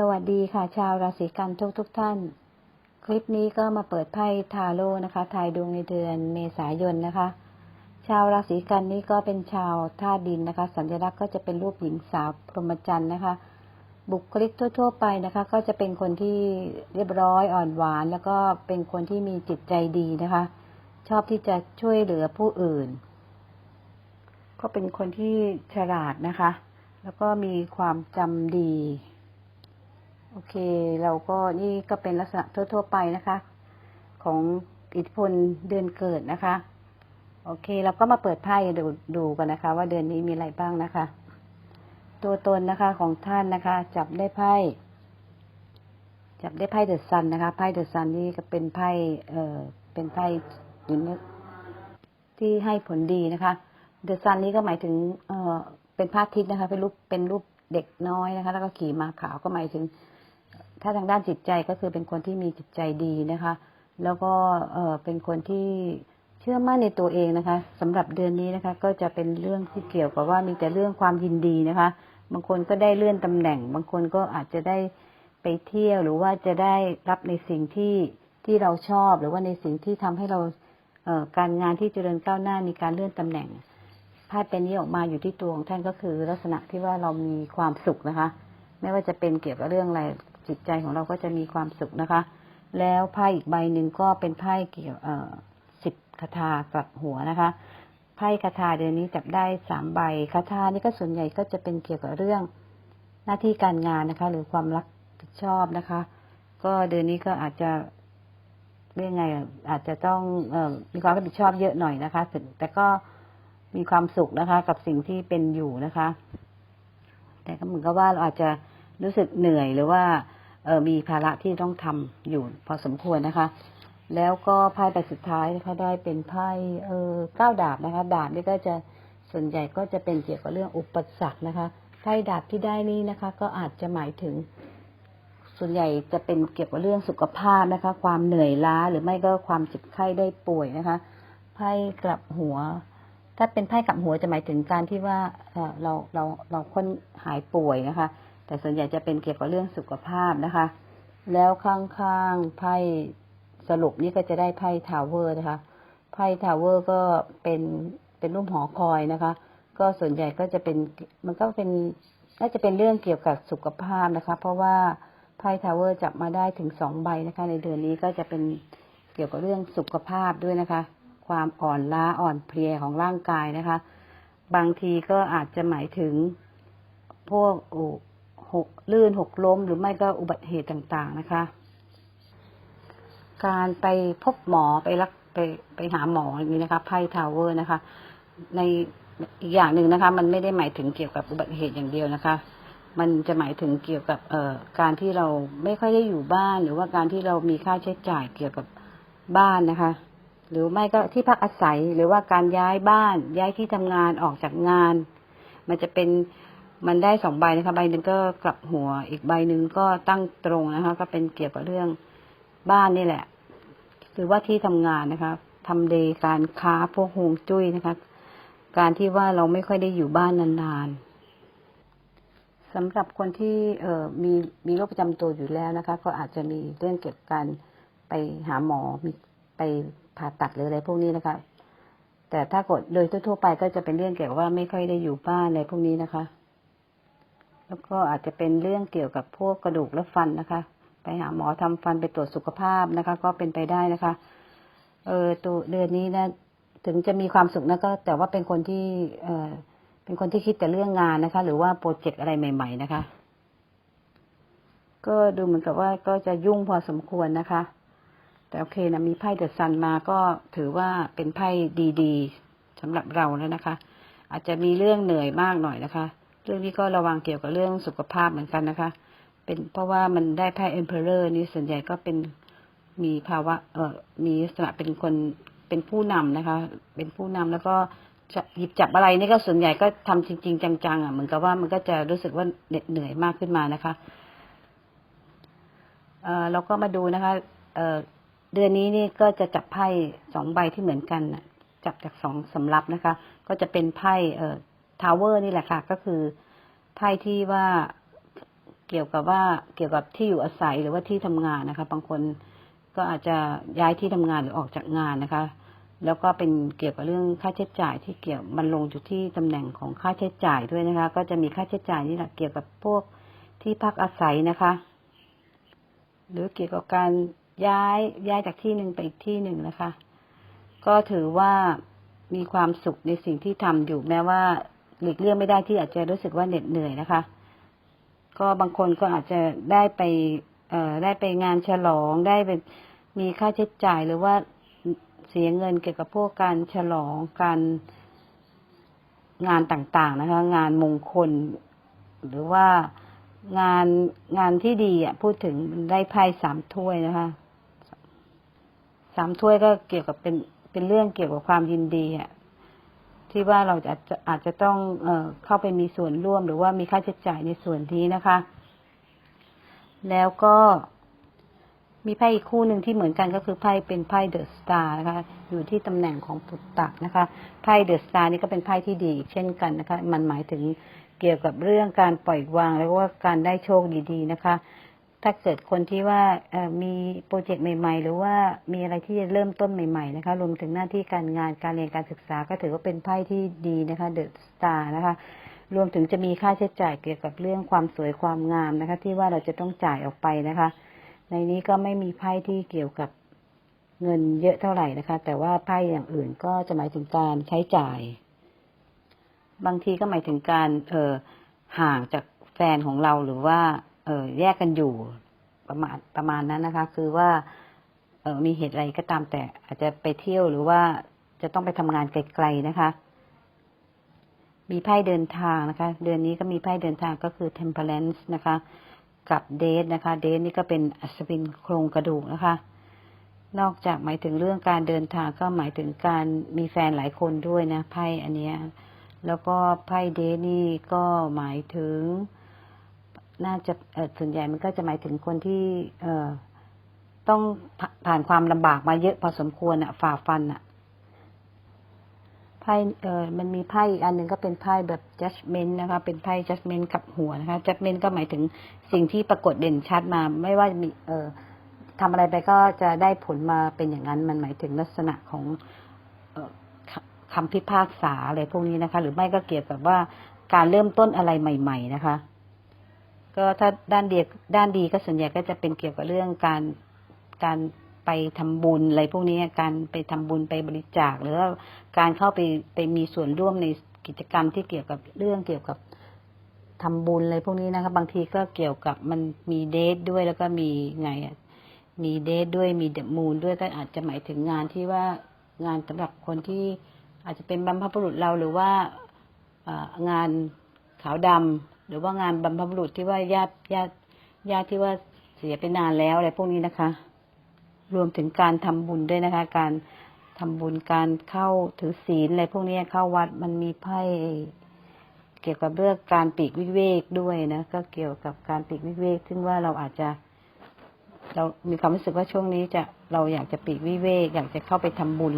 สวัสดีค่ะ ชาวราศีกันทุกทุกท่าน คลิปนี้ก็มาเปิดไพ่ทาโร่นะคะ ทายดวงในเดือนเมษายนนะคะ ชาวราศีกันนี่ก็เป็นชาวธาตุดินนะคะ สัญลักษณ์ก็จะเป็นรูปหญิงสาวพรหมจรรย์นะคะ บุคลิกทั่ว ๆ ไปนะคะ ก็จะเป็นคนที่เรียบร้อยอ่อนหวาน แล้วก็เป็นคนที่มีจิตใจดีนะคะ ชอบที่จะช่วยเหลือผู้อื่น ก็เป็นคนที่ฉลาดนะคะ แล้วก็มีความจำดี อเค เราก็นี่ก็เป็นลักษณะทั่ว ๆ ไปนะคะ ของอิทธิพลเดือนเกิดนะคะ โอเค เราก็มาเปิดไพ่ดูดูกันนะคะ ว่าเดือนนี้มีอะไรบ้างนะคะ ตัวตนนะคะของท่านนะคะ จับได้ไพ่จับได้ไพ่เดอะซันนะคะไพ่เดอะซันนี่ก็เป็นไพ่เอ่อเป็นไพ่ที่ให้ผลดีนะคะเดอะซันนี้ก็หมายถึงเอ่อเป็นพระอาทิตย์นะคะ เป็นรูปเป็นรูปเด็กน้อยนะคะ แล้วก็ขี่ม้าขาวก็หมายถึง ถ้าทางด้านจิตใจก็คือเป็นคนที่มีจิตใจดีนะคะ แล้วก็เป็นคนที่เชื่อมั่นในตัวเองนะคะสำหรับเดือนนี้นะคะ ก็จะเป็นเรื่องที่เกี่ยวกับว่ามีแต่เรื่องความยินดีนะคะ บางคนก็ได้เลื่อนตำแหน่ง บางคนก็อาจจะได้ไปเที่ยวหรือว่าจะได้รับในสิ่งที่ที่เราชอบ หรือว่าในสิ่งที่ทำให้เราเการงานที่เจริญก้าวหน้ามีการเลื่อนตำแหน่งไพ่เป็นนี้ออกมาอยู่ที่ตัวของท่านก็คือ ลักษณะที่ว่าเรามีความสุขนะคะ ไม่ว่าจะเป็นเกี่ยวกับเรื่องอะไร จิตใจของเราก็จะมีความสุขนะคะ แล้วไพ่อีกใบหนึ่งก็เป็นไพ่เกี่ยวสิบคาถากลับหัวนะคะไพ่คาถาเดือนนี้จับได้สามใบคาถานี่ก็ส่วนใหญ่ก็จะเป็นเกี่ยวกับเรื่องหน้าที่การงานนะคะ หรือความรับผิดชอบนะคะ ก็เดือนนี้ก็อาจจะเรียกไงอาจจะต้องอมีความรับผิดชอบเยอะหน่อยนะคะแต่ก็มีความสุขนะคะ กับสิ่งที่เป็นอยู่นะคะ แต่ก็เหมือนกับว่าเราอาจจะรู้สึกเหนื่อยหรือว่า มีภาระที่ต้องทำอยู่พอสมควรนะคะ แล้วก็ไพ่ใบสุดท้ายนะคะได้เป็นไพ่เออเก้าดาบนะคะ ดาบนี่ก็จะส่วนใหญ่ก็จะเป็นเกี่ยวกับเรื่องอุปสรรคนะคะไพ่ดาบที่ได้นี้นะคะ ก็อาจจะหมายถึง ส่วนใหญ่จะเป็นเกี่ยวกับเรื่องสุขภาพนะคะ ความเหนื่อยล้าหรือไม่ก็ความเจ็บไข้ได้ป่วยนะคะไพ่กลับหัว ถ้าเป็นไพ่กลับหัวจะหมายถึงการที่ว่าเอ่อเราเราเราค้นหายป่วยนะคะ แต่ส่วนใหญ่จะเป็นเกี่ยวกับเรื่องสุขภาพนะคะ แล้วข้างๆไพ่สรุปนี่ก็จะได้ไพ่ทาวเวอร์นะคะ ไพ่ทาวเวอร์ก็เป็นเป็นรูปหอคอยนะคะ ก็ส่วนใหญ่ก็จะเป็นมันก็เป็นน่าจะเป็นเรื่องเกี่ยวกับสุขภาพนะคะ เพราะว่าไพ่ทาวเวอร์จับมาได้ถึงสองใบนะคะ ในเดือนนี้ก็จะเป็นเกี่ยวกับเรื่องสุขภาพด้วยนะคะ ความอ่อนล้าอ่อนเพลียของร่างกายนะคะ บางทีก็อาจจะหมายถึงพวกอ หกลื่นหกล้ม หรือไม่ก็อุบัติเหตุต่างๆนะคะ การไปพบหมอไปรักไปไปหาหมออย่างนี้นะคะไพ่ทาวเวอร์นะคะ ในอีกอย่างหนึ่งนะคะ มันไม่ได้หมายถึงเกี่ยวกับอุบัติเหตุอย่างเดียวนะคะ มันจะหมายถึงเกี่ยวกับเอ่อการที่เราไม่ค่อยได้อยู่บ้าน หรือว่าการที่เรามีค่าใช้จ่ายเกี่ยวกับบ้านนะคะ หรือไม่ก็ที่พักอาศัยหรือว่าการย้ายบ้านย้ายที่ทำงานออกจากงาน มันจะเป็น มันได้สองใบนะคะ ใบหนึ่งก็กลับหัว อีกใบหนึ่งก็ตั้งตรงนะคะ ก็เป็นเกี่ยวกับเรื่องบ้านนี่แหละหรือว่าที่ทำงานนะคะทำเลการค้าพวกฮวงจุ้ยนะคะ การที่ว่าเราไม่ค่อยได้อยู่บ้านนานๆสำหรับคนที่เอ่อมีมีโรคประจำตัวอยู่แล้วนะคะ ก็อาจจะมีเรื่องเกี่ยวกับการไปหาหมอมีไปผ่าตัดหรืออะไรพวกนี้นะคะ แต่ถ้ากดโดยทั่วๆไปก็จะเป็นเรื่องเกี่ยวกับว่าไม่ค่อยได้อยู่บ้านอะไรพวกนี้นะคะ แล้วก็อาจจะเป็นเรื่องเกี่ยวกับพวกกระดูกและฟันนะคะ ไปหาหมอทำฟันไปตรวจสุขภาพนะคะ ก็เป็นไปได้นะคะ เออตัวเดือนนี้นะถึงจะมีความสุขนะก็ แต่ว่าเป็นคนที่ เออเป็นคนที่คิดแต่เรื่องงานนะคะ หรือว่าโปรเจกต์อะไรใหม่ ๆ นะคะ ก็ดูเหมือนกับว่าก็จะยุ่งพอสมควรนะคะ แต่โอเคนะมีไพ่เดอะซันมาก็ถือว่าเป็นไพ่ดี ๆสำหรับเราแล้วนะคะ อาจจะมีเรื่องเหนื่อยมากหน่อยนะคะ เรื่องนี้ก็ระวังเกี่ยวกับเรื่องสุขภาพเหมือนกันนะคะ เป็นเพราะว่ามันได้ไพ่เอ็มเพอเรอร์นี่ส่วนใหญ่ก็เป็นมีภาวะเอ่อมีลักษณะเป็นคนเป็นผู้นำนะคะ เป็นผู้นำแล้วก็หยิบจับอะไรนี่ก็ส่วนใหญ่ก็ทำจริง ๆ จังๆอะเหมือนกับว่ามันก็จะรู้สึกว่าเหน็ดเหนื่อยมากขึ้นมานะคะเอ่อเราก็มาดูนะคะเอ่อเดือนนี้นี่ก็จะจับไพ่สองใบที่เหมือนกันจับจากสองสำรับนะคะ ก็จะเป็นไพ่เอ่อ ทาวเวอร์นี่แหละค่ะ ก็คือไพ่ที่ว่าเกี่ยวกับว่าเกี่ยวกับที่อยู่อาศัยหรือว่าที่ทำงานนะคะ บางคนก็อาจจะย้ายที่ทำงานหรือออกจากงานนะคะ แล้วก็เป็นเกี่ยวกับเรื่องค่าใช้จ่ายที่เกี่ยวมันลงอยู่ที่ตำแหน่งของค่าใช้จ่ายด้วยนะคะ ก็จะมีค่าใช้จ่ายนี่แหละเกี่ยวกับพวกที่พักอาศัยนะคะ หรือเกี่ยวกับการย้ายย้ายจากที่หนึ่งไปอีกที่หนึ่งนะคะ ก็ถือว่ามีความสุขในสิ่งที่ทำอยู่แม้ว่า หลีกเลี่ยงไม่ได้ที่อาจจะรู้สึกว่าเหน็ดเหนื่อยนะคะ ก็บางคนก็อาจจะได้ไปเอ่อได้ไปงานฉลองได้ไปมีค่าใช้จ่ายหรือว่าเสียเงินเกี่ยวกับพวกการฉลองการงานต่างๆนะคะ งานมงคล หรือว่างานงานที่ดีอะพูดถึงได้ไพ่สามถ้วยนะคะสามถ้วยก็เกี่ยวกับเป็นเป็นเรื่องเกี่ยวกับความยินดีอะ ที่ว่าเราอาจจะอาจจะต้องเออเข้าไปมีส่วนร่วม หรือว่ามีค่าใช้จ่ายในส่วนนี้นะคะ แล้วก็มีไพ่อีกคู่หนึ่งที่เหมือนกันก็คือไพ่เป็นไพ่เดอะสตาร์นะคะ อยู่ที่ตำแหน่งของปุตตะนะคะ ไพ่เดอะสตาร์นี่ก็เป็นไพ่ที่ดีเช่นกันนะคะ มันหมายถึงเกี่ยวกับเรื่องการปล่อยวาง แล้วว่าการได้โชคดีๆนะคะ ถ้าเกิดคนที่ว่ามีโปรเจกต์ใหม่ ๆ หรือว่ามีอะไรที่จะเริ่มต้นใหม่ ๆ นะคะ รวมถึงหน้าที่การงานการเรียนการศึกษาก็ถือว่าเป็นไพ่ที่ดีนะคะเดอะสตาร์นะคะ รวมถึงจะมีค่าใช้จ่ายเกี่ยวกับเรื่องความสวยความงามนะคะ ที่ว่าเราจะต้องจ่ายออกไปนะคะ ในนี้ก็ไม่มีไพ่ที่เกี่ยวกับเงินเยอะเท่าไหร่นะคะ แต่ว่าไพ่อย่างอื่นก็จะหมายถึงการใช้จ่าย บางทีก็หมายถึงการเออห่างจากแฟนของเราหรือว่า เออแยกกันอยู่ประมาณประมาณนั้นนะคะ คือว่า เออมีเหตุอะไรก็ตามแต่อาจจะไปเที่ยวหรือว่าจะต้องไปทำงานไกลๆนะคะ มีไพ่เดินทางนะคะ เดือนนี้ก็มีไพ่เดินทางก็คือ temperance นะคะ กับเดทนะคะ เดทนี่ก็เป็นอัศวินโครงกระดูกนะคะ นอกจากหมายถึงเรื่องการเดินทางก็หมายถึงการมีแฟนหลายคนด้วยนะไพ่อันเนี้ย แล้วก็ไพ่เดทนี่ก็หมายถึง น่าจะส่วนใหญ่มันก็จะหมายถึงคนที่เออต้องผ่านความลำบากมาเยอะพอสมควรอะฝ่าฟันอะไพ่เออมันมีไพ่อีกอันหนึ่งก็เป็นไพ่แบบ judgment นะคะ เป็นไพ่ judgment กับหัวนะคะ judgment ก็หมายถึงสิ่งที่ปรากฏเด่นชัดมา ไม่ว่ามี เออทำอะไรไปก็จะได้ผลมาเป็นอย่างนั้น มันหมายถึงลักษณะของเออคคำพิพากษาอะไรพวกนี้นะคะ หรือไม่ก็เกี่ยวกับว่าการเริ่มต้นอะไรใหม่ ๆ นะคะ ก็ถ้าด้านเดียด้านดีก็ส่วนใหญ่ก็จะเป็นเกี่ยวกับเรื่องการการไปทำบุญอะไรพวกนี้การไปทำบุญไปบริจาค หรือว่าการเข้าไปไปมีส่วนร่วมในกิจกรรมที่เกี่ยวกับเรื่องเกี่ยวกับทำบุญอะไรพวกนี้นะคะบางทีก็เกี่ยวกับมันมีเดทด้วยแล้วก็มีไงอะมีเดทด้วยมีเดมูนด้วยก็อาจจะหมายถึงงานที่ว่างานสำหรับคนที่อาจจะเป็นบรรพบุรุษเราหรือว่างานขาวดำ หรือว่างานบรรพบุรุษที่ว่าญาติญาติญาติที่ว่าเสียไปนานแล้วอะไรพวกนี้นะคะ รวมถึงการทำบุญด้วยนะคะ การทำบุญการเข้าถือศีลอะไรพวกนี้เข้าวัดมันมีไพ่เกี่ยวกับเรื่องการปีกวิเวกด้วยนะก็เกี่ยวกับการปีกวิเวก ซึ่งว่าเราอาจจะ เรามีความรู้สึกว่าช่วงนี้จะเราอยากจะปีกวิเวก อยากจะเข้าไปทำบุญ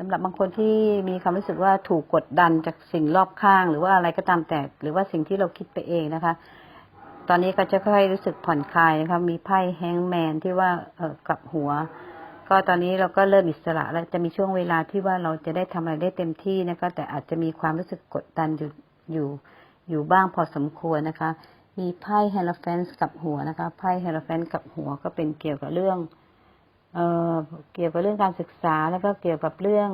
สำหรับบางคนที่มีความรู้สึกว่าถูกกดดันจากสิ่งรอบข้าง หรือว่าอะไรก็ตามแต่ หรือว่าสิ่งที่เราคิดไปเองนะคะ ตอนนี้ก็จะค่อยรู้สึกผ่อนคลายนะคะมีไพ่แฮงแมนที่ว่าเออกลับหัว ก็ตอนนี้เราก็เริ่มอิสระแล้วจะมีช่วงเวลาที่ว่าเราจะได้ทำอะไรได้เต็มที่นะคะ แต่อาจจะมีความรู้สึกกดดันอยู่อยู่อยู่บ้างพอสมควรนะคะ มีไพ่เฮล p ฟนส์กับหัวนะคะไพ่เฮล p ฟนส์กับหัวก็เป็นเกี่ยวกับเรื่อง เเกี่ยวกับเรื่องการศึกษาแล้วก็เกี่ยวกับเรื่อง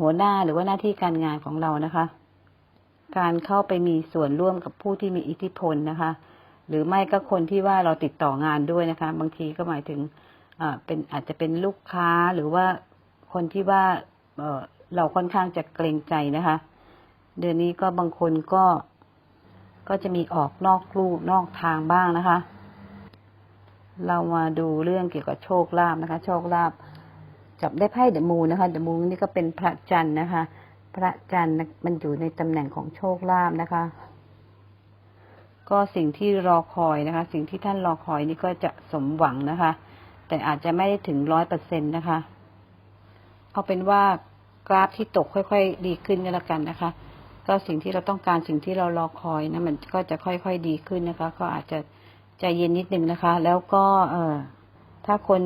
หัวหน้าหรือว่าหน้าที่การงานของเรานะคะ การเข้าไปมีส่วนร่วมกับผู้ที่มีอิทธิพลนะคะ หรือไม่ก็คนที่ว่าเราติดต่องานด้วยนะคะ บางทีก็หมายถึงอาเป็นอาจจะเป็นลูกค้าหรือว่าคนที่ว่าเราค่อนข้างจะเกรงใจนะคะ เดือนนี้ก็บางคนก็ก็จะมีออกนอกลู่นอกทางบ้างนะคะ เรามาดูเรื่องเกี่ยวกับโชคลาภนะคะ โชคลาภจับได้ไพ่เดมูนะคะเดมูนนี่ก็เป็นพระจันทร์นะคะ พระจันทร์มันอยู่ในตำแหน่งของโชคลาภนะคะ ก็สิ่งที่รอคอยนะคะ สิ่งที่ท่านรอคอยนี่ก็จะสมหวังนะคะ แต่อาจจะไม่ได้ถึงร้อยเปอร์เซ็นตนะคะ เอาเป็นว่ากราฟที่ตกค่อยๆ ดีขึ้นก็แล้วกันนะคะ ก็สิ่งที่เราต้องการสิ่งที่เรารอคอยนะมันก็จะค่อยๆดีขึ้นนะคะ ก็อาจจะ ใจเย็นนิดนึงนะคะ แล้วก็เออถ้าคน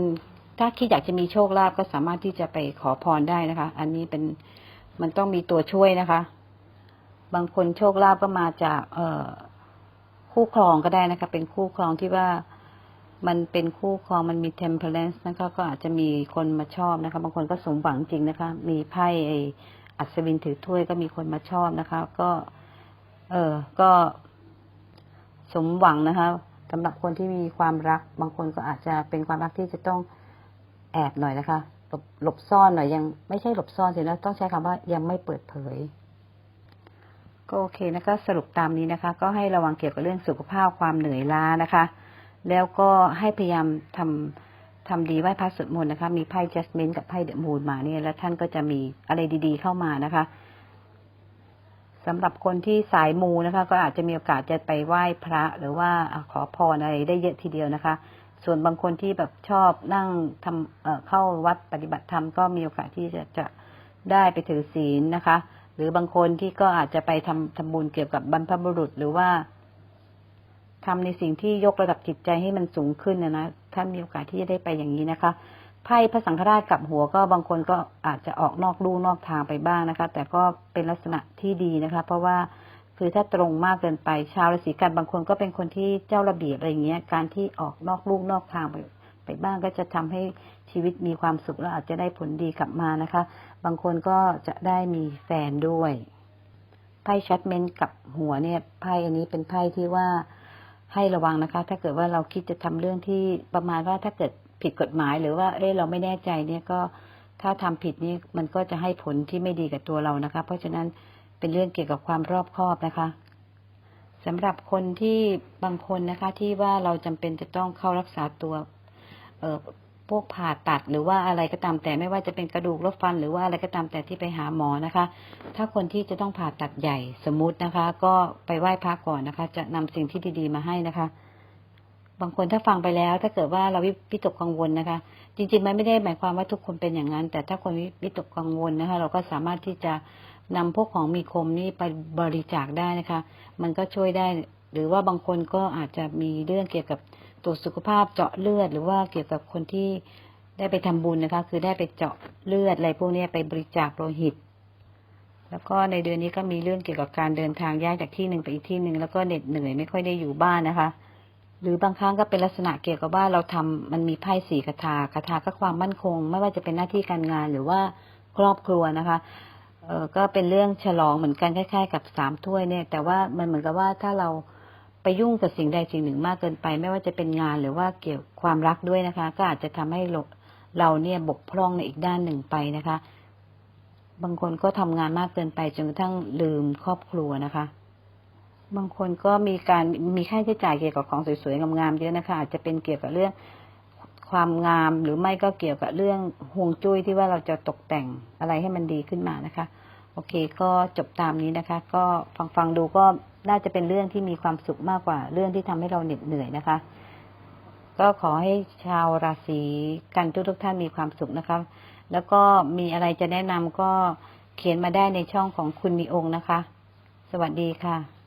ถ้าคิดอยากจะมีโชคลาภก็สามารถที่จะไปขอพรได้นะคะ อันนี้เป็นมันต้องมีตัวช่วยนะคะ บางคนโชคลาภก็มาจากเอ่อคู่ครองก็ได้นะคะ เป็นคู่ครองที่ว่ามันเป็นคู่ครองมันมี temperance นะคะก็อาจจะมีคนมาชอบนะคะ บางคนก็สมหวังจริงนะคะ มีไพ่ไออัศวินถือถ้วยก็มีคนมาชอบนะคะ ก็ เออก็สมหวังนะคะ สำหรับคนที่มีความรัก บางคนก็อาจจะเป็นความรักที่จะต้องแอบหน่อยนะคะหลบหลบซ่อนหน่อยยังไม่ใช่หลบซ่อนสินะต้องใช้คำว่ายังไม่เปิดเผย ก็โอเคนะคะ สรุปตามนี้นะคะ ก็ให้ระวังเกี่ยวกับเรื่องสุขภาพความเหนื่อยล้านะคะ แล้วก็ให้พยายามทำทำดีไหว้พระสวดมนต์นะคะ มีไพ่จัสมินกับไพ่เดอะมูนมาเนี่ยแล้วท่านก็จะมีอะไรดี ๆ เข้ามานะคะ สำหรับคนที่สายมูนะคะ ก็อาจจะมีโอกาสจะไปไหว้พระ หรือว่าขอพรอะไรได้เยอะทีเดียวนะคะ ส่วนบางคนที่แบบชอบนั่งทำเเข้าวัดปฏิบัติธรรมก็มีโอกาสที่จะจะได้ไปถือศีลนะคะ หรือบางคนที่ก็อาจจะไปทำทำบุญเกี่ยวกับบรรพบุรุษหรือว่าทำในสิ่งที่ยกระดับจิตใจให้มันสูงขึ้นนะนะท่านมีโอกาสที่จะได้ไปอย่างนี้นะคะ ไพ่พระสังฆราชกับหัวก็บางคนก็อาจจะออกนอกลู่นอกทางไปบ้างนะคะ แต่ก็เป็นลักษณะที่ดีนะคะ เพราะว่าคือถ้าตรงมากเกินไปชาวราศีกันบางคนก็เป็นคนที่เจ้าระเบียบอะไรเงี้ย การที่ออกนอกลู่นอกทางไปไปบ้างก็จะทำให้ชีวิตมีความสุขแล้วอาจจะได้ผลดีกลับมานะคะ บางคนก็จะได้มีแฟนด้วยไพ่ชัดเมนกับหัวเนี่ยไพ่อันนี้เป็นไพ่ที่ว่าให้ระวังนะคะ ถ้าเกิดว่าเราคิดจะทำเรื่องที่ประมาณว่าถ้าเกิด ผิดกฎหมายหรือว่าเอ้เราไม่แน่ใจเนี่ยก็ถ้าทำผิดนี่มันก็จะให้ผลที่ไม่ดีกับตัวเรานะคะ เพราะฉะนั้นเป็นเรื่องเกี่ยวกับความรอบคอบนะคะสำหรับคนที่บางคนนะคะ ที่ว่าเราจำเป็นจะต้องเข้ารักษาตัวเอ่อพวกผ่าตัดหรือว่าอะไรก็ตามแต่ไม่ว่าจะเป็นกระดูกรบฟัน หรือว่าอะไรก็ตามแต่ที่ไปหาหมอนะคะ ถ้าคนที่จะต้องผ่าตัดใหญ่สมมุตินะคะ ก็ไปไหว้พระก่อนนะคะ จะนำสิ่งที่ดีๆมาให้นะคะ บางคนถ้าฟังไปแล้ว ถ้าเกิดว่าเราวิตกกังวลนะคะ จริงๆมันไม่ได้หมายความว่าทุกคนเป็นอย่างนั้น แต่ถ้าคนวิตกกังวลนะคะ เราก็สามารถที่จะนำพวกของมีคมนี้ไปบริจาคได้นะคะ มันก็ช่วยได้ หรือว่าบางคนก็อาจจะมีเรื่องเกี่ยวกับตรวจสุขภาพเจาะเลือด หรือว่าเกี่ยวกับคนที่ได้ไปทำบุญนะคะ คือได้ไปเจาะเลือดอะไรพวกนี้ไปบริจาคโลหิต แล้วก็ในเดือนนี้ก็มีเรื่องเกี่ยวกับการเดินทางย้ายจากที่หนึ่งไปอีกที่หนึ่งแล้วก็เหน็ดเหนื่อยไม่ค่อยได้อยู่บ้านนะคะ หรือบางครั้งก็เป็นลักษณะเกี่ยวกับว่าเราทำมันมีไพ่สี่คาถาคาถาก็ความมั่นคง ไม่ว่าจะเป็นหน้าที่การงานหรือว่าครอบครัวนะคะเออก็เป็นเรื่องฉลองเหมือนกันคล้ายๆ กับสามถ้วยเนี่ย แต่ว่ามันเหมือนกับว่าถ้าเราไปยุ่งกับสิ่งใดสิ่งหนึ่งมากเกินไป ไม่ว่าจะเป็นงานหรือว่าเกี่ยวความรักด้วยนะคะ ก็อาจจะทำให้เราเราเนี่ยบกพร่องในอีกด้านหนึ่งไปนะคะ บางคนก็ทำงานมากเกินไปจนกระทั่งลืมครอบครัวนะคะ บางคนก็มีการมีค่าใช้จ่ายเกี่ยวกับของสวยๆงามๆเยอะนะคะ อาจจะเป็นเกี่ยวกับเรื่องความงามหรือไม่ก็เกี่ยวกับเรื่องห่วงจุ้ยที่ว่าเราจะตกแต่งอะไรให้มันดีขึ้นมานะคะ โอเคก็จบตามนี้นะคะ ก็ฟังฟังดูก็น่าจะเป็นเรื่องที่มีความสุขมากกว่าเรื่องที่ทำให้เราเหน็ดเหนื่อยนะคะ ก็ขอให้ชาวราศีกันทุกทุกท่านมีความสุขนะคะ แล้วก็มีอะไรจะแนะนำก็เขียนมาได้ในช่องของคุณมีองค์นะคะ สวัสดีค่ะ